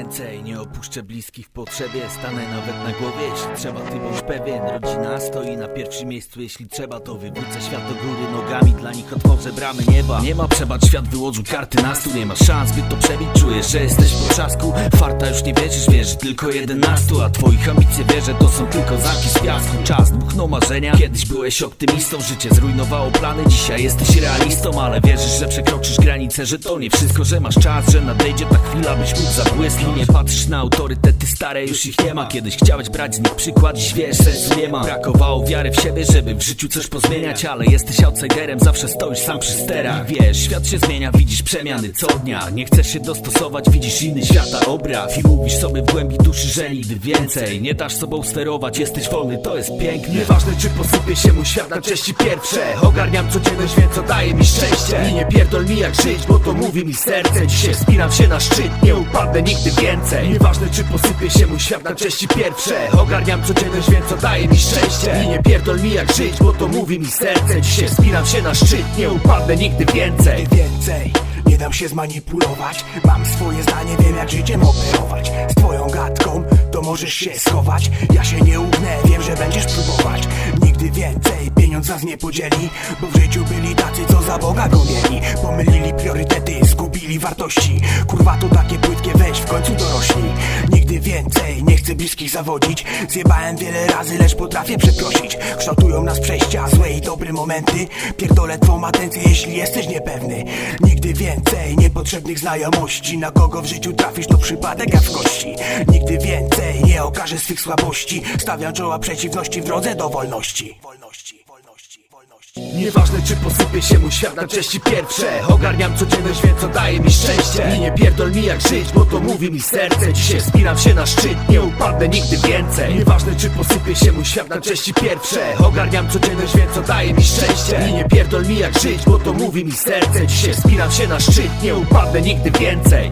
więcej. Nie opuszczę bliskich w potrzebie Stanę nawet na głowie, jeśli trzeba Ty bądź pewien Rodzina stoi na pierwszym miejscu. Jeśli trzeba to wywrócę świat do góry nogami. Dla nich otworzę bramy nieba. Nie ma przebacz, świat wyłożył karty na stół. Nie ma szans, by to przebić. Czujesz, że jesteś w potrzasku Farta już nie wierzysz, wierzy tylko jedenastu. A twoich ambicje wierzę, to są tylko zamki z piasku. Czas dmuchnął marzenia. Kiedyś byłeś optymistą Życie zrujnowało plany. Dzisiaj jesteś realistą Ale wierzysz, że przekroczysz granice Że to nie wszystko, że masz czas Że nadejdzie ta chwila, byś mógł zabłysnąć Nie patrzysz na autorytety stare Już ich nie ma. Kiedyś chciałeś brać z nich przykład Dziś wiesz, sensu nie ma Brakowało wiary w siebie, żeby w życiu coś pozmieniać Ale jesteś outsiderem Zawsze stoisz sam przy sterach. Wiesz, świat się zmienia Widzisz przemiany co dnia. Nie chcesz się dostosować Widzisz inny świata obraz I mówisz sobie w głębi duszy, że nigdy więcej Nie dasz sobą sterować. Jesteś wolny, to jest piękne. Nieważne czy posypie się mu świat na części pierwsze. Ogarniam codzienność, więc co daje mi szczęście. I nie pierdol mi jak żyć, bo to mówi mi serce. Dzisiaj wspinam się na szczyt, nie upadnę nigdy więcej. Nieważne czy posypie się mu świat na części pierwsze. Ogarniam codzienność, więc co daje mi szczęście. I nie pierdol mi jak żyć, bo to mówi mi serce. Dzisiaj wspinam się na szczyt, nie upadnę nigdy więcej. Więcej Nie dam się zmanipulować. Mam swoje zdanie, wiem jak życiem operować. Z twoją gadką to możesz się schować. Ja się nie ugnę, wiem, że będziesz próbować. Nigdy więcej pieniądz nas nie podzieli Bo w życiu byli tacy, co za Boga go Pomylili priorytety, wartości. Kurwa to takie płytkie, weź w końcu dorośli. Nigdy więcej nie chcę bliskich zawodzić. Zjebałem wiele razy, lecz potrafię przeprosić. Kształtują nas przejścia, złe i dobre momenty. Pierdolę twą atencję, jeśli jesteś niepewny. Nigdy więcej niepotrzebnych znajomości. Na kogo w życiu trafisz, to przypadek jak w kości. Nigdy więcej nie okażę swych słabości. Stawiam czoła przeciwności w drodze do wolności Wolności, wolności, Nieważne czy posypie się mu świat na części pierwsze. Ogarniam codzienność, więc co daje mi szczęście. I nie pierdol mi jak żyć, bo to mówi mi serce. Dzisiaj wspinam się na szczyt, nie upadnę nigdy więcej. Nieważne czy posypie się mu świat na części pierwsze. Ogarniam codzienność, więc co daje mi szczęście. I nie pierdol mi jak żyć, bo to mówi mi serce. Dzisiaj wspinam się na szczyt, nie upadnę nigdy więcej